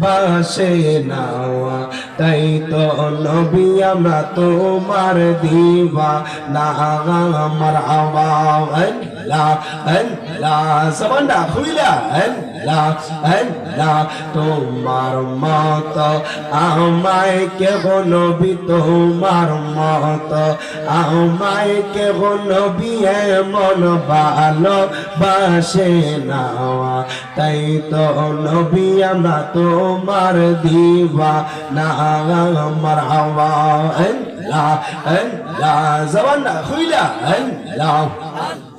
বাসে নাওয়া, তাই তো নবী আমরা তোমার দিবা। না, আমার আবা আল্লাহ আল্লাহ সবান্ডা খুইলা আল্লাহ। আল্লাহ তোমার মত আমায় কেহ নবী, তোমার মত আমায় কেহ নবী, এমন ভালো বাসে নাওয়া তাই তো নবী, আমরা তোমার দিবা না আমার হাওয়া আল্লাহ আল্লাহ জবানটা খুইলা আল্লাহ আল্লাহ আল্লাহ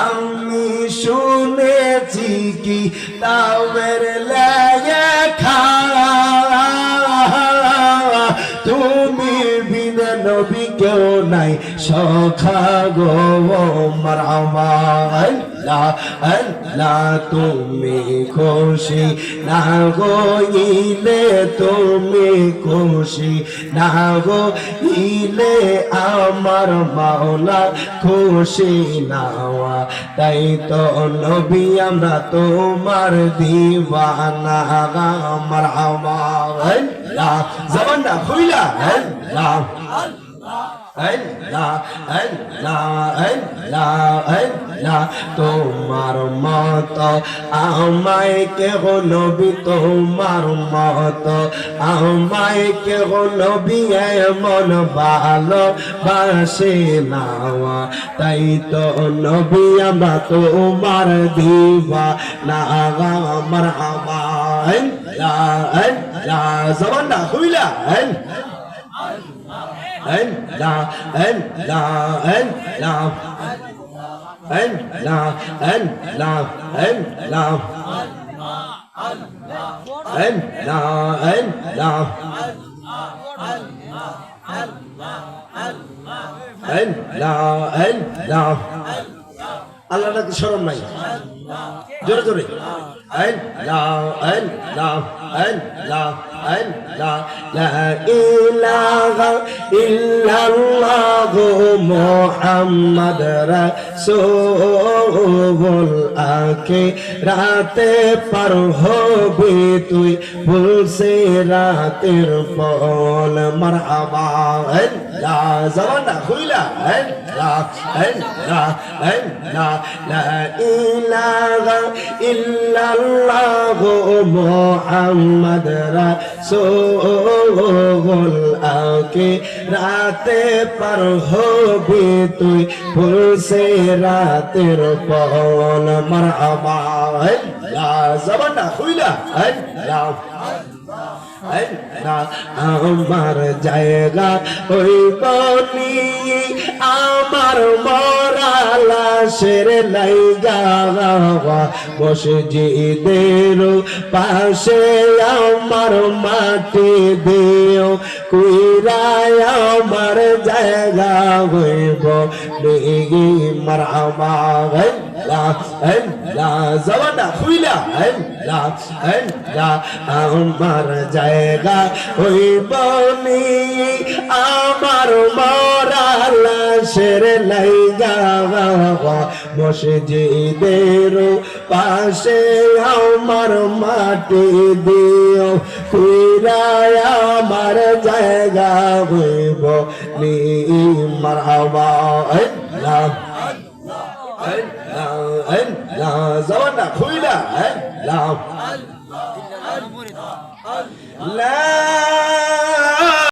আমি শুনেছি কি তাওয়ের লেখা নাই। সখা গো মারহাবা আল্লাহ তুমি খুশি। না গইলে তুমি খুশি। না গইলে আমার মাওলা খুশি নাওয়া। তাই তো নবী, আমরা তোমার দিওয়ানা। আমার আমার খুইলা আল্লাহ আল্লাহ আল্লাহ আল্লাহ আল্লাহ। তোমার মত আমায় কেহ নবী, তোমার মত আমায় কেহ নবী এমন ভালো বাসে নাওয়া তাই তো নবী, আমরা তোমার দিবা না আমার আমার আল্লাহ আল্লাহ জবানটা খুইলা আল্লাহ ألا ألا ألا ألا ألا ألا ألا ألا ألا ألا আল্লাহ নাকি শরম নাই জোরে জোরে الله الله الله الله لا إله إلا الله محمد رسول আকে রাতে পার হবে তুই ভুলসে রাতের ফল মারহাবা লা জমানা খুইলা লা লা লা লা ইলাহা ইল্লা ইল্লাল্লাহ মোহাম্মদ রাসূল, আকে রাতে পার হবি তুই, ফুলসে রাতের পল মারহাবা আল্লাহ, জবানটা খুইলা। আল্লাহ। আমার জায়গা ওই বনি আমার মরালাশের লাইগা মসজিদের পাশে আমার মাটি দিও, কুইরায় আমার জায়গা হইব, নিগি আমার জায়গা ওই বনি আমার মরার লাশের লাইগা মসজিদের পাশে আমার মাটি দিও। খুইরায় আমার জায়গা ওই বনি মারহাবা أن لا زوانا خويلا أن لا لا